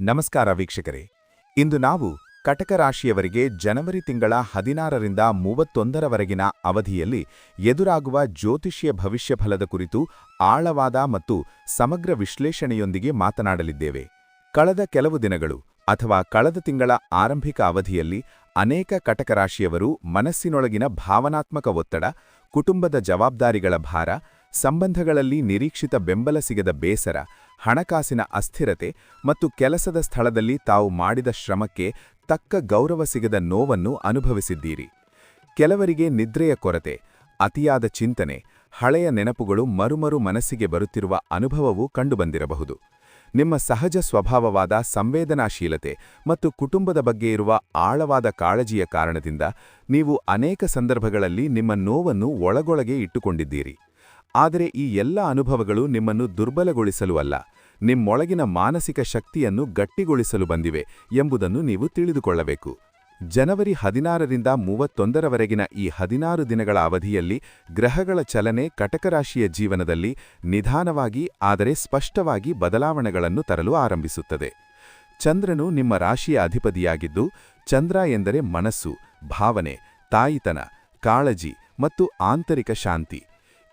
ನಮಸ್ಕಾರ ವೀಕ್ಷಕರೇ. ಇಂದು ನಾವು ಕಟಕ ರಾಶಿಯವರಿಗೆ ಜನವರಿ ತಿಂಗಳ ಹದಿನಾರರಿಂದ ಮೂವತ್ತೊಂದರವರೆಗಿನ ಅವಧಿಯಲ್ಲಿ ಎದುರಾಗುವ ಜ್ಯೋತಿಷ್ಯ ಭವಿಷ್ಯಫಲದ ಕುರಿತು ಆಳವಾದ ಮತ್ತು ಸಮಗ್ರ ವಿಶ್ಲೇಷಣೆಯೊಂದಿಗೆ ಮಾತನಾಡಲಿದ್ದೇವೆ. ಕಳೆದ ಕೆಲವು ದಿನಗಳು ಅಥವಾ ಕಳೆದ ತಿಂಗಳ ಆರಂಭಿಕ ಅವಧಿಯಲ್ಲಿ ಅನೇಕ ಕಟಕ ರಾಶಿಯವರು ಮನಸ್ಸಿನೊಳಗಿನ ಭಾವನಾತ್ಮಕ ಒತ್ತಡ, ಕುಟುಂಬದ ಜವಾಬ್ದಾರಿಗಳ ಭಾರ, ಸಂಬಂಧಗಳಲ್ಲಿ ನಿರೀಕ್ಷಿತ ಬೆಂಬಲ ಸಿಗದ ಬೇಸರ ಹಣಕಾಸಿನ ಅಸ್ಥಿರತೆ ಮತ್ತು ಕೆಲಸದ ಸ್ಥಳದಲ್ಲಿ ತಾವು ಮಾಡಿದ ಶ್ರಮಕ್ಕೆ ತಕ್ಕ ಗೌರವ ಸಿಗದ ನೋವನ್ನು ಅನುಭವಿಸಿದ್ದೀರಿ. ಕೆಲವರಿಗೆ ನಿದ್ರೆಯ ಕೊರತೆ, ಅತಿಯಾದ ಚಿಂತನೆ, ಹಳೆಯ ನೆನಪುಗಳು ಮರುಮರು ಮನಸ್ಸಿಗೆ ಬರುತ್ತಿರುವ ಅನುಭವವೂ ಕಂಡುಬಂದಿರಬಹುದು. ನಿಮ್ಮ ಸಹಜ ಸ್ವಭಾವವಾದ ಸಂವೇದನಾಶೀಲತೆ ಮತ್ತು ಕುಟುಂಬದ ಬಗ್ಗೆ ಇರುವ ಆಳವಾದ ಕಾಳಜಿಯ ಕಾರಣದಿಂದ ನೀವು ಅನೇಕ ಸಂದರ್ಭಗಳಲ್ಲಿ ನಿಮ್ಮ ನೋವನ್ನು ಒಳಗೊಳಗೆ ಇಟ್ಟುಕೊಂಡಿದ್ದೀರಿ. ಆದರೆ ಈ ಎಲ್ಲ ಅನುಭವಗಳು ನಿಮ್ಮನ್ನು ದುರ್ಬಲಗೊಳಿಸಲು ಅಲ್ಲ. ನಿಮ್ಮೊಳಗಿನ ಮಾನಸಿಕ ಶಕ್ತಿಯನ್ನು ಗಟ್ಟಿಗೊಳಿಸಲು ಬಂದಿವೆ ಎಂಬುದನ್ನು ನೀವು ತಿಳಿದುಕೊಳ್ಳಬೇಕು. ಜನವರಿ ಹದಿನಾರರಿಂದ ಮೂವತ್ತೊಂದರವರೆಗಿನ ಈ ಹದಿನಾರು ದಿನಗಳ ಅವಧಿಯಲ್ಲಿ ಗ್ರಹಗಳ ಚಲನೆ ಕಟಕರಾಶಿಯ ಜೀವನದಲ್ಲಿ ನಿಧಾನವಾಗಿ, ಆದರೆ ಸ್ಪಷ್ಟವಾಗಿ ಬದಲಾವಣೆಗಳನ್ನು ತರಲು ಆರಂಭಿಸುತ್ತದೆ. ಚಂದ್ರನು ನಿಮ್ಮ ರಾಶಿಯ ಅಧಿಪತಿಯಾಗಿದ್ದು, ಚಂದ್ರ ಎಂದರೆ ಮನಸ್ಸು, ಭಾವನೆ, ತಾಯಿತನ, ಕಾಳಜಿ ಮತ್ತು ಆಂತರಿಕ ಶಾಂತಿ.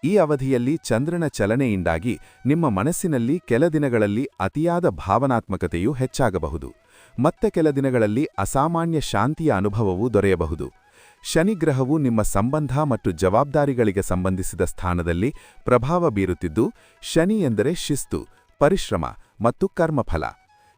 ಈ ಅವಧಿಯಲ್ಲಿ ಚಂದ್ರನ ಚಲನೆಯಿಂದಾಗಿ ನಿಮ್ಮ ಮನಸ್ಸಿನಲ್ಲಿ ಕೆಲ ದಿನಗಳಲ್ಲಿ ಅತಿಯಾದ ಭಾವನಾತ್ಮಕತೆಯು ಹೆಚ್ಚಾಗಬಹುದು. ಮತ್ತೆ ಕೆಲ ದಿನಗಳಲ್ಲಿ ಅಸಾಮಾನ್ಯ ಶಾಂತಿಯ ಅನುಭವವೂ ದೊರೆಯಬಹುದು. ಶನಿಗ್ರಹವು ನಿಮ್ಮ ಸಂಬಂಧ ಮತ್ತು ಜವಾಬ್ದಾರಿಗಳಿಗೆ ಸಂಬಂಧಿಸಿದ ಸ್ಥಾನದಲ್ಲಿ ಪ್ರಭಾವ ಬೀರುತ್ತಿದ್ದು, ಶನಿ ಎಂದರೆ ಶಿಸ್ತು, ಪರಿಶ್ರಮ ಮತ್ತು ಕರ್ಮಫಲ.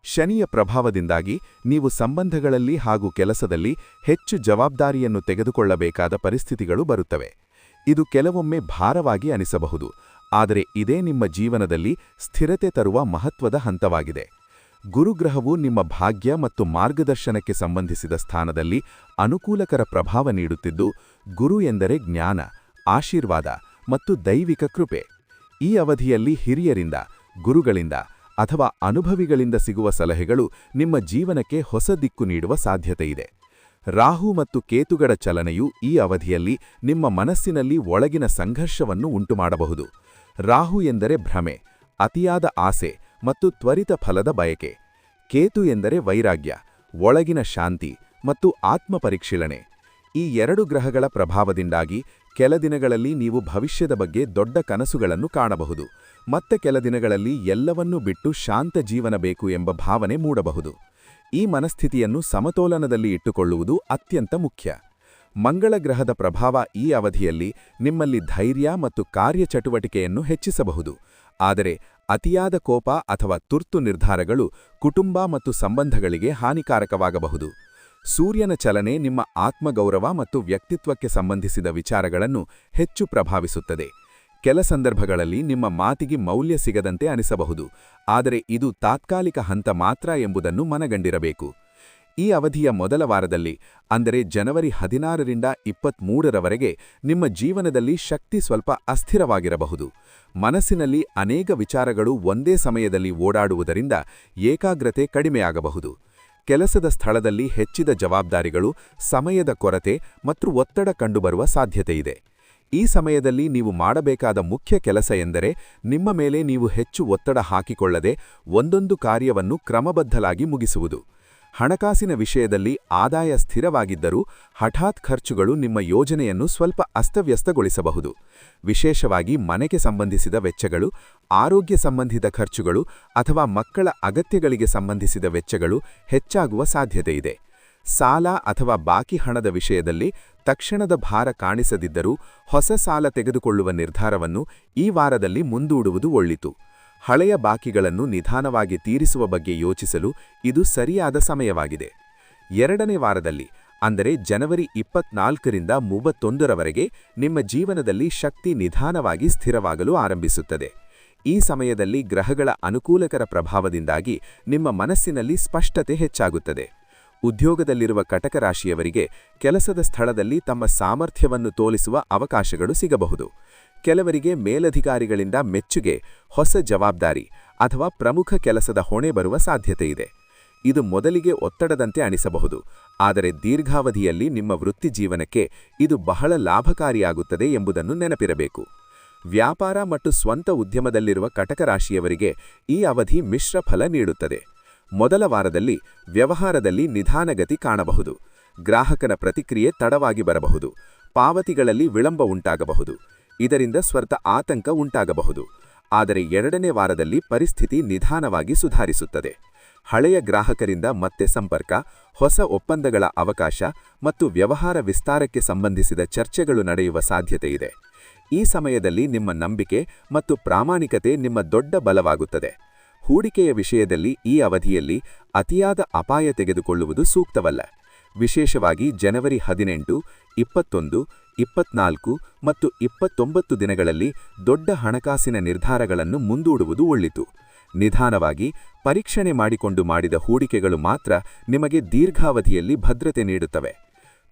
ಶನಿಯ ಪ್ರಭಾವದಿಂದಾಗಿ ನೀವು ಸಂಬಂಧಗಳಲ್ಲಿ ಹಾಗೂ ಕೆಲಸದಲ್ಲಿ ಹೆಚ್ಚು ಜವಾಬ್ದಾರಿಯನ್ನು ತೆಗೆದುಕೊಳ್ಳಬೇಕಾದ ಪರಿಸ್ಥಿತಿಗಳು ಬರುತ್ತವೆ. ಇದು ಕೆಲವೊಮ್ಮೆ ಭಾರವಾಗಿ ಅನಿಸಬಹುದು, ಆದರೆ ಇದೇ ನಿಮ್ಮ ಜೀವನದಲ್ಲಿ ಸ್ಥಿರತೆ ತರುವ ಮಹತ್ವದ ಹಂತವಾಗಿದೆ. ಗುರುಗ್ರಹವು ನಿಮ್ಮ ಭಾಗ್ಯ ಮತ್ತು ಮಾರ್ಗದರ್ಶನಕ್ಕೆ ಸಂಬಂಧಿಸಿದ ಸ್ಥಾನದಲ್ಲಿ ಅನುಕೂಲಕರ ಪ್ರಭಾವ ನೀಡುತ್ತಿದ್ದು, ಗುರು ಎಂದರೆ ಜ್ಞಾನ, ಆಶೀರ್ವಾದ ಮತ್ತು ದೈವಿಕ ಕೃಪೆ. ಈ ಅವಧಿಯಲ್ಲಿ ಹಿರಿಯರಿಂದ, ಗುರುಗಳಿಂದ ಅಥವಾ ಅನುಭವಿಗಳಿಂದ ಸಿಗುವ ಸಲಹೆಗಳು ನಿಮ್ಮ ಜೀವನಕ್ಕೆ ಹೊಸ ದಿಕ್ಕು ನೀಡುವ ಸಾಧ್ಯತೆಯಿದೆ. ರಾಹು ಮತ್ತು ಕೇತುಗಳ ಚಲನೆಯು ಈ ಅವಧಿಯಲ್ಲಿ ನಿಮ್ಮ ಮನಸ್ಸಿನಲ್ಲಿ ಒಳಗಿನ ಸಂಘರ್ಷವನ್ನು ಉಂಟುಮಾಡಬಹುದು. ರಾಹು ಎಂದರೆ ಭ್ರಮೆ, ಅತಿಯಾದ ಆಸೆ ಮತ್ತು ತ್ವರಿತ ಫಲದ ಬಯಕೆ. ಕೇತು ಎಂದರೆ ವೈರಾಗ್ಯ, ಒಳಗಿನ ಶಾಂತಿ ಮತ್ತು ಆತ್ಮಪರಿಶೀಲನೆ. ಈ ಎರಡು ಗ್ರಹಗಳ ಪ್ರಭಾವದಿಂದಾಗಿ ಕೆಲ ದಿನಗಳಲ್ಲಿ ನೀವು ಭವಿಷ್ಯದ ಬಗ್ಗೆ ದೊಡ್ಡ ಕನಸುಗಳನ್ನು ಕಾಣಬಹುದು. ಮತ್ತೆ ಕೆಲ ದಿನಗಳಲ್ಲಿ ಎಲ್ಲವನ್ನೂ ಬಿಟ್ಟು ಶಾಂತ ಜೀವನ ಬೇಕು ಎಂಬ ಭಾವನೆ ಮೂಡಬಹುದು. ಈ ಮನಸ್ಥಿತಿಯನ್ನು ಸಮತೋಲನದಲ್ಲಿ ಇಟ್ಟುಕೊಳ್ಳುವುದು ಅತ್ಯಂತ ಮುಖ್ಯ. ಮಂಗಳ ಗ್ರಹದ ಪ್ರಭಾವ ಈ ಅವಧಿಯಲ್ಲಿ ನಿಮ್ಮಲ್ಲಿ ಧೈರ್ಯ ಮತ್ತು ಕಾರ್ಯಚಟುವಟಿಕೆಯನ್ನು ಹೆಚ್ಚಿಸಬಹುದು. ಆದರೆ ಅತಿಯಾದ ಕೋಪ ಅಥವಾ ತುರ್ತು ನಿರ್ಧಾರಗಳು ಕುಟುಂಬ ಮತ್ತು ಸಂಬಂಧಗಳಿಗೆ ಹಾನಿಕಾರಕವಾಗಬಹುದು. ಸೂರ್ಯನ ಚಲನೆ ನಿಮ್ಮ ಆತ್ಮಗೌರವ ಮತ್ತು ವ್ಯಕ್ತಿತ್ವಕ್ಕೆ ಸಂಬಂಧಿಸಿದ ವಿಚಾರಗಳನ್ನು ಹೆಚ್ಚು ಪ್ರಭಾವಿಸುತ್ತದೆ. ಕೆಲ ಸಂದರ್ಭಗಳಲ್ಲಿ ನಿಮ್ಮ ಮಾತಿಗೆ ಮೌಲ್ಯ ಸಿಗದಂತೆ ಅನಿಸಬಹುದು, ಆದರೆ ಇದು ತಾತ್ಕಾಲಿಕ ಹಂತ ಮಾತ್ರ ಎಂಬುದನ್ನು ಮನಗಂಡಿರಬೇಕು. ಈ ಅವಧಿಯ ಮೊದಲ ವಾರದಲ್ಲಿ, ಅಂದರೆ ಜನವರಿ ಹದಿನಾರರಿಂದ ಇಪ್ಪತ್ತ್ಮೂರರವರೆಗೆ ನಿಮ್ಮ ಜೀವನದಲ್ಲಿ ಶಕ್ತಿ ಸ್ವಲ್ಪ ಅಸ್ಥಿರವಾಗಿರಬಹುದು. ಮನಸ್ಸಿನಲ್ಲಿ ಅನೇಕ ವಿಚಾರಗಳು ಒಂದೇ ಸಮಯದಲ್ಲಿ ಓಡಾಡುವುದರಿಂದ ಏಕಾಗ್ರತೆ ಕಡಿಮೆಯಾಗಬಹುದು. ಕೆಲಸದ ಸ್ಥಳದಲ್ಲಿ ಹೆಚ್ಚಿದ ಜವಾಬ್ದಾರಿಗಳು, ಸಮಯದ ಕೊರತೆ ಮತ್ತು ಒತ್ತಡ ಕಂಡುಬರುವ ಸಾಧ್ಯತೆಯಿದೆ. ಈ ಸಮಯದಲ್ಲಿ ನೀವು ಮಾಡಬೇಕಾದ ಮುಖ್ಯ ಕೆಲಸ ಎಂದರೆ ನಿಮ್ಮ ಮೇಲೆ ನೀವು ಹೆಚ್ಚು ಒತ್ತಡ ಹಾಕಿಕೊಳ್ಳದೆ ಒಂದೊಂದು ಕಾರ್ಯವನ್ನು ಕ್ರಮಬದ್ಧಲಾಗಿ ಮುಗಿಸುವುದು. ಹಣಕಾಸಿನ ವಿಷಯದಲ್ಲಿ ಆದಾಯ ಸ್ಥಿರವಾಗಿದ್ದರೂ ಹಠಾತ್ ಖರ್ಚುಗಳು ನಿಮ್ಮ ಯೋಜನೆಯನ್ನು ಸ್ವಲ್ಪ ಅಸ್ತವ್ಯಸ್ತಗೊಳಿಸಬಹುದು. ವಿಶೇಷವಾಗಿ ಮನೆಗೆ ಸಂಬಂಧಿಸಿದ ವೆಚ್ಚಗಳು, ಆರೋಗ್ಯ ಸಂಬಂಧಿತ ಖರ್ಚುಗಳು ಅಥವಾ ಮಕ್ಕಳ ಅಗತ್ಯಗಳಿಗೆ ಸಂಬಂಧಿಸಿದ ವೆಚ್ಚಗಳು ಹೆಚ್ಚಾಗುವ ಸಾಧ್ಯತೆಯಿದೆ. ಸಾಲ ಅಥವಾ ಬಾಕಿ ಹಣದ ವಿಷಯದಲ್ಲಿ ತಕ್ಷಣದ ಭಾರ ಕಾಣಿಸದಿದ್ದರೂ ಹೊಸ ಸಾಲ ತೆಗೆದುಕೊಳ್ಳುವ ನಿರ್ಧಾರವನ್ನು ಈ ವಾರದಲ್ಲಿ ಮುಂದೂಡುವುದು ಒಳ್ಳಿತು. ಹಳೆಯ ಬಾಕಿಗಳನ್ನು ನಿಧಾನವಾಗಿ ತೀರಿಸುವ ಬಗ್ಗೆ ಯೋಚಿಸಲು ಇದು ಸರಿಯಾದ ಸಮಯವಾಗಿದೆ. ಎರಡನೇ ವಾರದಲ್ಲಿ, ಅಂದರೆ ಜನವರಿ ಇಪ್ಪತ್ನಾಲ್ಕರಿಂದ ಮೂವತ್ತೊಂದರವರೆಗೆ ನಿಮ್ಮ ಜೀವನದಲ್ಲಿ ಶಕ್ತಿ ನಿಧಾನವಾಗಿ ಸ್ಥಿರವಾಗಲು ಆರಂಭಿಸುತ್ತದೆ. ಈ ಸಮಯದಲ್ಲಿ ಗ್ರಹಗಳ ಅನುಕೂಲಕರ ಪ್ರಭಾವದಿಂದಾಗಿ ನಿಮ್ಮ ಮನಸ್ಸಿನಲ್ಲಿ ಸ್ಪಷ್ಟತೆ ಹೆಚ್ಚಾಗುತ್ತದೆ. ಉದ್ಯೋಗದಲ್ಲಿರುವ ಕಟಕ ರಾಶಿಯವರಿಗೆ ಕೆಲಸದ ಸ್ಥಳದಲ್ಲಿ ತಮ್ಮ ಸಾಮರ್ಥ್ಯವನ್ನು ತೋಲಿಸುವ ಅವಕಾಶಗಳು ಸಿಗಬಹುದು. ಕೆಲವರಿಗೆ ಮೇಲಧಿಕಾರಿಗಳಿಂದ ಮೆಚ್ಚುಗೆ, ಹೊಸ ಜವಾಬ್ದಾರಿ ಅಥವಾ ಪ್ರಮುಖ ಕೆಲಸದ ಹೊಣೆ ಬರುವ ಸಾಧ್ಯತೆಯಿದೆ ಇದು. ಮೊದಲಿಗೆ ಒತ್ತಡದಂತೆ ಅನಿಸಬಹುದು, ಆದರೆ ದೀರ್ಘಾವಧಿಯಲ್ಲಿ ನಿಮ್ಮ ವೃತ್ತಿಜೀವನಕ್ಕೆ ಇದು ಬಹಳ ಲಾಭಕಾರಿಯಾಗುತ್ತದೆ ಎಂಬುದನ್ನು ನೆನಪಿರಬೇಕು. ವ್ಯಾಪಾರ ಮತ್ತು ಸ್ವಂತ ಉದ್ಯಮದಲ್ಲಿರುವ ಕಟಕ ರಾಶಿಯವರಿಗೆ ಈ ಅವಧಿ ಮಿಶ್ರ ಫಲ ನೀಡುತ್ತದೆ. ಮೊದಲ ವಾರದಲ್ಲಿ ವ್ಯವಹಾರದಲ್ಲಿ ನಿಧಾನಗತಿ ಕಾಣಬಹುದು. ಗ್ರಾಹಕನ ಪ್ರತಿಕ್ರಿಯೆ ತಡವಾಗಿ ಬರಬಹುದು. ಪಾವತಿಗಳಲ್ಲಿ ವಿಳಂಬ ಉಂಟಾಗಬಹುದು. ಇದರಿಂದ ಸ್ವರ್ಥ ಆತಂಕ ಉಂಟಾಗಬಹುದು. ಆದರೆ ಎರಡನೇ ವಾರದಲ್ಲಿ ಪರಿಸ್ಥಿತಿ ನಿಧಾನವಾಗಿ ಸುಧಾರಿಸುತ್ತದೆ. ಹಳೆಯ ಗ್ರಾಹಕರಿಂದ ಮತ್ತೆ ಸಂಪರ್ಕ, ಹೊಸ ಒಪ್ಪಂದಗಳ ಅವಕಾಶ ಮತ್ತು ವ್ಯವಹಾರ ವಿಸ್ತಾರಕ್ಕೆ ಸಂಬಂಧಿಸಿದ ಚರ್ಚೆಗಳು ನಡೆಯುವ ಸಾಧ್ಯತೆಯಿದೆ ಈ ಸಮಯದಲ್ಲಿ ನಿಮ್ಮ ನಂಬಿಕೆ ಮತ್ತು ಪ್ರಾಮಾಣಿಕತೆ ನಿಮ್ಮ ದೊಡ್ಡ ಬಲವಾಗುತ್ತದೆ. ಹೂಡಿಕೆಯ ವಿಷಯದಲ್ಲಿ ಈ ಅವಧಿಯಲ್ಲಿ ಅತಿಯಾದ ಅಪಾಯ ತೆಗೆದುಕೊಳ್ಳುವುದು ಸೂಕ್ತವಲ್ಲ. ವಿಶೇಷವಾಗಿ ಜನವರಿ ಹದಿನೆಂಟು, ಇಪ್ಪತ್ತೊಂದು, ಇಪ್ಪತ್ನಾಲ್ಕು ಮತ್ತು ಇಪ್ಪತ್ತೊಂಬತ್ತು ದಿನಗಳಲ್ಲಿ ದೊಡ್ಡ ಹಣಕಾಸಿನ ನಿರ್ಧಾರಗಳನ್ನು ಮುಂದೂಡುವುದು ಒಳ್ಳಿತು. ನಿಧಾನವಾಗಿ ಪರೀಕ್ಷಣೆ ಮಾಡಿಕೊಂಡು ಮಾಡಿದ ಹೂಡಿಕೆಗಳು ಮಾತ್ರ ನಿಮಗೆ ದೀರ್ಘಾವಧಿಯಲ್ಲಿ ಭದ್ರತೆ ನೀಡುತ್ತವೆ.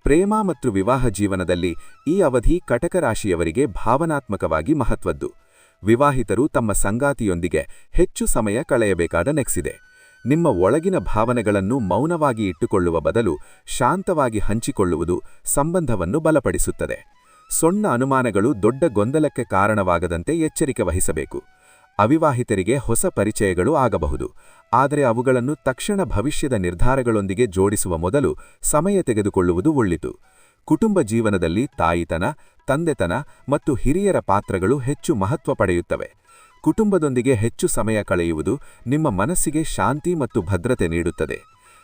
ಪ್ರೇಮ ಮತ್ತು ವಿವಾಹ ಜೀವನದಲ್ಲಿ ಈ ಅವಧಿ ಕಟಕ ರಾಶಿಯವರಿಗೆ ಭಾವನಾತ್ಮಕವಾಗಿ ಮಹತ್ವದ್ದು. ವಿವಾಹಿತರು ತಮ್ಮ ಸಂಗಾತಿಯೊಂದಿಗೆ ಹೆಚ್ಚು ಸಮಯ ಕಳೆಯಬೇಕಾದ ನೆಕ್ಸಿದೆ. ನಿಮ್ಮ ಒಳಗಿನ ಭಾವನೆಗಳನ್ನು ಮೌನವಾಗಿ ಇಟ್ಟುಕೊಳ್ಳುವ ಬದಲು ಶಾಂತವಾಗಿ ಹಂಚಿಕೊಳ್ಳುವುದು ಸಂಬಂಧವನ್ನು ಬಲಪಡಿಸುತ್ತದೆ. ಸೊಣ್ಣ ಅನುಮಾನಗಳು ದೊಡ್ಡ ಗೊಂದಲಕ್ಕೆ ಕಾರಣವಾಗದಂತೆ ಎಚ್ಚರಿಕೆ ವಹಿಸಬೇಕು. ಅವಿವಾಹಿತರಿಗೆ ಹೊಸ ಪರಿಚಯಗಳು ಆಗಬಹುದು. ಆದರೆ ಅವುಗಳನ್ನು ತಕ್ಷಣ ಭವಿಷ್ಯದ ನಿರ್ಧಾರಗಳೊಂದಿಗೆ ಜೋಡಿಸುವ ಮೊದಲು ಸಮಯ ತೆಗೆದುಕೊಳ್ಳುವುದು ಒಳ್ಳಿತು. ಕುಟುಂಬ ಜೀವನದಲ್ಲಿ ತಾಯಿತನ ತಂದೆತನ ಮತ್ತು ಹಿರಿಯರ ಪಾತ್ರಗಳು ಹೆಚ್ಚು ಮಹತ್ವ ಪಡೆಯುತ್ತವೆ. ಕುಟುಂಬದೊಂದಿಗೆ ಹೆಚ್ಚು ಸಮಯ ಕಳೆಯುವುದು ನಿಮ್ಮ ಮನಸ್ಸಿಗೆ ಶಾಂತಿ ಮತ್ತು ಭದ್ರತೆ ನೀಡುತ್ತದೆ.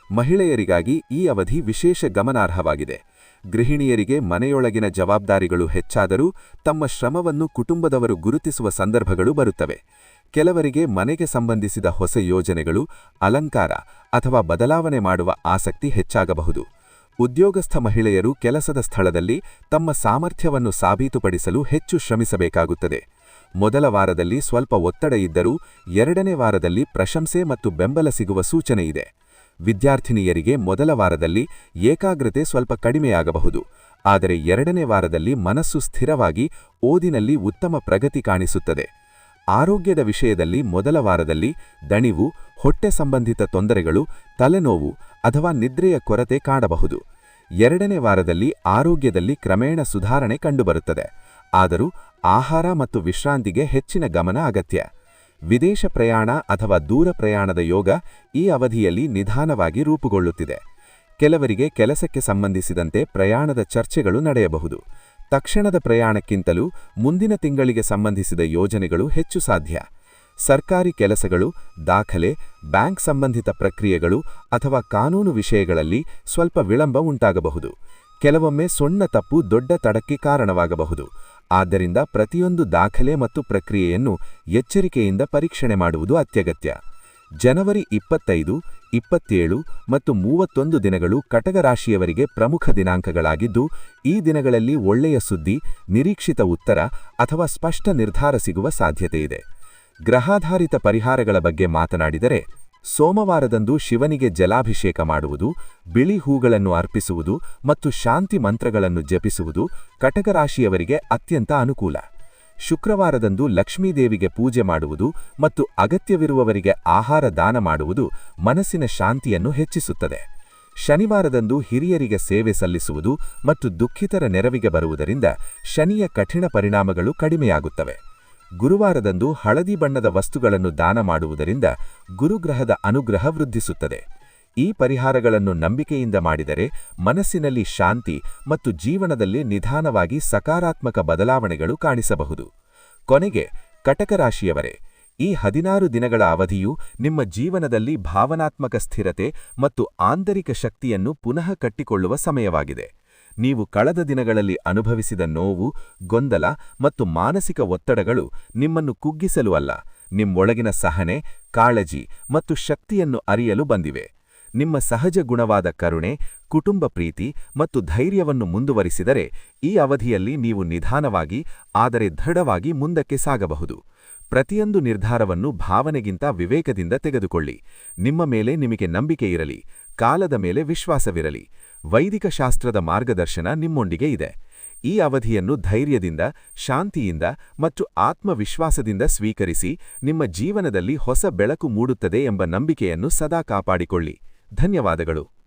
ಮಹಿಳೆಯರಿಗಾಗಿ ಈ ಅವಧಿ ವಿಶೇಷ ಗಮನಾರ್ಹವಾಗಿದೆ. ಗೃಹಿಣಿಯರಿಗೆ ಮನೆಯೊಳಗಿನ ಜವಾಬ್ದಾರಿಗಳು ಹೆಚ್ಚಾದರೂ ತಮ್ಮ ಶ್ರಮವನ್ನು ಕುಟುಂಬದವರು ಗುರುತಿಸುವ ಸಂದರ್ಭಗಳು ಬರುತ್ತವೆ. ಕೆಲವರಿಗೆ ಮನೆಗೆ ಸಂಬಂಧಿಸಿದ ಹೊಸ ಯೋಜನೆಗಳು, ಅಲಂಕಾರ ಅಥವಾ ಬದಲಾವಣೆ ಮಾಡುವ ಆಸಕ್ತಿ ಹೆಚ್ಚಾಗಬಹುದು. ಉದ್ಯೋಗಸ್ಥ ಮಹಿಳೆಯರು ಕೆಲಸದ ಸ್ಥಳದಲ್ಲಿ ತಮ್ಮ ಸಾಮರ್ಥ್ಯವನ್ನು ಸಾಬೀತುಪಡಿಸಲು ಹೆಚ್ಚು ಶ್ರಮಿಸಬೇಕಾಗುತ್ತದೆ. ಮೊದಲ ವಾರದಲ್ಲಿ ಸ್ವಲ್ಪ ಒತ್ತಡ ಇದ್ದರೂ ಎರಡನೇ ವಾರದಲ್ಲಿ ಪ್ರಶಂಸೆ ಮತ್ತು ಬೆಂಬಲ ಸಿಗುವ ಸೂಚನೆಯಿದೆ ವಿದ್ಯಾರ್ಥಿನಿಯರಿಗೆ ಮೊದಲ ವಾರದಲ್ಲಿ ಏಕಾಗ್ರತೆ ಸ್ವಲ್ಪ ಕಡಿಮೆಯಾಗಬಹುದು. ಆದರೆ ಎರಡನೇ ವಾರದಲ್ಲಿ ಮನಸ್ಸು ಸ್ಥಿರವಾಗಿ ಓದಿನಲ್ಲಿ ಉತ್ತಮ ಪ್ರಗತಿ ಕಾಣಿಸುತ್ತದೆ. ಆರೋಗ್ಯದ ವಿಷಯದಲ್ಲಿ ಮೊದಲ ವಾರದಲ್ಲಿ ದಣಿವು, ಹೊಟ್ಟೆ ಸಂಬಂಧಿತ ತೊಂದರೆಗಳು, ತಲೆನೋವು ಅಥವಾ ನಿದ್ರೆಯ ಕೊರತೆ ಕಾಣಬಹುದು. ಎರಡನೇ ವಾರದಲ್ಲಿ ಆರೋಗ್ಯದಲ್ಲಿ ಕ್ರಮೇಣ ಸುಧಾರಣೆ ಕಂಡುಬರುತ್ತದೆ. ಆದರೂ ಆಹಾರ ಮತ್ತು ವಿಶ್ರಾಂತಿಗೆ ಹೆಚ್ಚಿನ ಗಮನ ಅಗತ್ಯ. ವಿದೇಶ ಪ್ರಯಾಣ ಅಥವಾ ದೂರ ಪ್ರಯಾಣದ ಯೋಗ ಈ ಅವಧಿಯಲ್ಲಿ ನಿಧಾನವಾಗಿ ರೂಪುಗೊಳ್ಳುತ್ತಿದೆ. ಕೆಲವರಿಗೆ ಕೆಲಸಕ್ಕೆ ಸಂಬಂಧಿಸಿದಂತೆ ಪ್ರಯಾಣದ ಚರ್ಚೆಗಳು ನಡೆಯಬಹುದು. ತಕ್ಷಣದ ಪ್ರಯಾಣಕ್ಕಿಂತಲೂ ಮುಂದಿನ ತಿಂಗಳಿಗೆ ಸಂಬಂಧಿಸಿದ ಯೋಜನೆಗಳು ಹೆಚ್ಚು ಸಾಧ್ಯ. ಸರ್ಕಾರಿ ಕೆಲಸಗಳು, ದಾಖಲೆ, ಬ್ಯಾಂಕ್ ಸಂಬಂಧಿತ ಪ್ರಕ್ರಿಯೆಗಳು ಅಥವಾ ಕಾನೂನು ವಿಷಯಗಳಲ್ಲಿ ಸ್ವಲ್ಪ ವಿಳಂಬ ಉಂಟಾಗಬಹುದು. ಕೆಲವೊಮ್ಮೆ ಸೊಣ್ಣ ತಪ್ಪು ದೊಡ್ಡ ತಡಕ್ಕೆ ಕಾರಣವಾಗಬಹುದು. ಆದ್ದರಿಂದ ಪ್ರತಿಯೊಂದು ದಾಖಲೆ ಮತ್ತು ಪ್ರಕ್ರಿಯೆಯನ್ನು ಎಚ್ಚರಿಕೆಯಿಂದ ಪರೀಕ್ಷಣೆ ಮಾಡುವುದು ಅತ್ಯಗತ್ಯ. ಜನವರಿ ಇಪ್ಪತ್ತೈದು, ಇಪ್ಪತ್ತೇಳು ಮತ್ತು ಮೂವತ್ತೊಂದು ದಿನಗಳು ಕಟಗರಾಶಿಯವರಿಗೆ ಪ್ರಮುಖ ದಿನಾಂಕಗಳಾಗಿದ್ದು, ಈ ದಿನಗಳಲ್ಲಿ ಒಳ್ಳೆಯ ಸುದ್ದಿ, ನಿರೀಕ್ಷಿತ ಉತ್ತರ ಅಥವಾ ಸ್ಪಷ್ಟ ನಿರ್ಧಾರ ಸಿಗುವ ಸಾಧ್ಯತೆಯಿದೆ. ಗ್ರಹಾಧಾರಿತ ಪರಿಹಾರಗಳ ಬಗ್ಗೆ ಮಾತನಾಡಿದರೆ, ಸೋಮವಾರದಂದು ಶಿವನಿಗೆ ಜಲಾಭಿಷೇಕ ಮಾಡುವುದು, ಬಿಳಿ ಹೂಗಳನ್ನು ಅರ್ಪಿಸುವುದು ಮತ್ತು ಶಾಂತಿ ಮಂತ್ರಗಳನ್ನು ಜಪಿಸುವುದು ಕಟಕರಾಶಿಯವರಿಗೆ ಅತ್ಯಂತ ಅನುಕೂಲ. ಶುಕ್ರವಾರದಂದು ಲಕ್ಷ್ಮೀದೇವಿಗೆ ಪೂಜೆ ಮಾಡುವುದು ಮತ್ತು ಅಗತ್ಯವಿರುವವರಿಗೆ ಆಹಾರ ದಾನ ಮಾಡುವುದು ಮನಸ್ಸಿನ ಶಾಂತಿಯನ್ನು ಹೆಚ್ಚಿಸುತ್ತದೆ. ಶನಿವಾರದಂದು ಹಿರಿಯರಿಗೆ ಸೇವೆ ಸಲ್ಲಿಸುವುದು ಮತ್ತು ದುಃಖಿತರ ನೆರವಿಗೆ ಬರುವುದರಿಂದ ಶನಿಯ ಕಠಿಣ ಪರಿಣಾಮಗಳು ಕಡಿಮೆಯಾಗುತ್ತವೆ. ಗುರುವಾರದಂದು ಹಳದಿ ಬಣ್ಣದ ವಸ್ತುಗಳನ್ನು ದಾನ ಮಾಡುವುದರಿಂದ ಗುರುಗ್ರಹದ ಅನುಗ್ರಹ ವೃದ್ಧಿಸುತ್ತದೆ. ಈ ಪರಿಹಾರಗಳನ್ನು ನಂಬಿಕೆಯಿಂದ ಮಾಡಿದರೆ ಮನಸ್ಸಿನಲ್ಲಿ ಶಾಂತಿ ಮತ್ತು ಜೀವನದಲ್ಲಿ ನಿಧಾನವಾಗಿ ಸಕಾರಾತ್ಮಕ ಬದಲಾವಣೆಗಳು ಕಾಣಿಸಬಹುದು. ಕೊನೆಗೆ, ಕಟಕರಾಶಿಯವರೇ, ಈ ಹದಿನಾರು ದಿನಗಳ ಅವಧಿಯು ನಿಮ್ಮ ಜೀವನದಲ್ಲಿ ಭಾವನಾತ್ಮಕ ಸ್ಥಿರತೆ ಮತ್ತು ಆಂತರಿಕ ಶಕ್ತಿಯನ್ನು ಪುನಃ ಕಟ್ಟಿಕೊಳ್ಳುವ ಸಮಯವಾಗಿದೆ. ನೀವು ಕಳೆದ ದಿನಗಳಲ್ಲಿ ಅನುಭವಿಸಿದ ನೋವು, ಗೊಂದಲ ಮತ್ತು ಮಾನಸಿಕ ಒತ್ತಡಗಳು ನಿಮ್ಮನ್ನು ಕುಗ್ಗಿಸಲು ಅಲ್ಲ. ನಿಮ್ಮೊಳಗಿನ ಸಹನೆ, ಕಾಳಜಿ ಮತ್ತು ಶಕ್ತಿಯನ್ನು ಅರಿಯಲು ಬಂದಿವೆ. ನಿಮ್ಮ ಸಹಜ ಗುಣವಾದ ಕರುಣೆ, ಕುಟುಂಬ ಪ್ರೀತಿ ಮತ್ತು ಧೈರ್ಯವನ್ನು ಮುಂದುವರಿಸಿದರೆ ಈ ಅವಧಿಯಲ್ಲಿ ನೀವು ನಿಧಾನವಾಗಿ, ಆದರೆ ದೃಢವಾಗಿ ಮುಂದಕ್ಕೆ ಸಾಗಬಹುದು. ಪ್ರತಿಯೊಂದು ನಿರ್ಧಾರವನ್ನು ಭಾವನೆಗಿಂತ ವಿವೇಕದಿಂದ ತೆಗೆದುಕೊಳ್ಳಿ. ನಿಮ್ಮ ಮೇಲೆ ನಿಮಗೆ ನಂಬಿಕೆ ಇರಲಿ. ಕಾಲದ ಮೇಲೆ ವಿಶ್ವಾಸವಿರಲಿ. ವೈದಿಕ ಶಾಸ್ತ್ರದ ಮಾರ್ಗದರ್ಶನ ನಿಮ್ಮೊಂದಿಗೆ ಇದೆ. ಈ ಅವಧಿಯನ್ನು ಧೈರ್ಯದಿಂದ, ಶಾಂತಿಯಿಂದ ಮತ್ತು ಆತ್ಮವಿಶ್ವಾಸದಿಂದ ಸ್ವೀಕರಿಸಿ ನಿಮ್ಮ ಜೀವನದಲ್ಲಿ ಹೊಸ ಬೆಳಕು ಮೂಡುತ್ತದೆ ಎಂಬ ನಂಬಿಕೆಯನ್ನು ಸದಾ ಕಾಪಾಡಿಕೊಳ್ಳಿ. ಧನ್ಯವಾದಗಳು.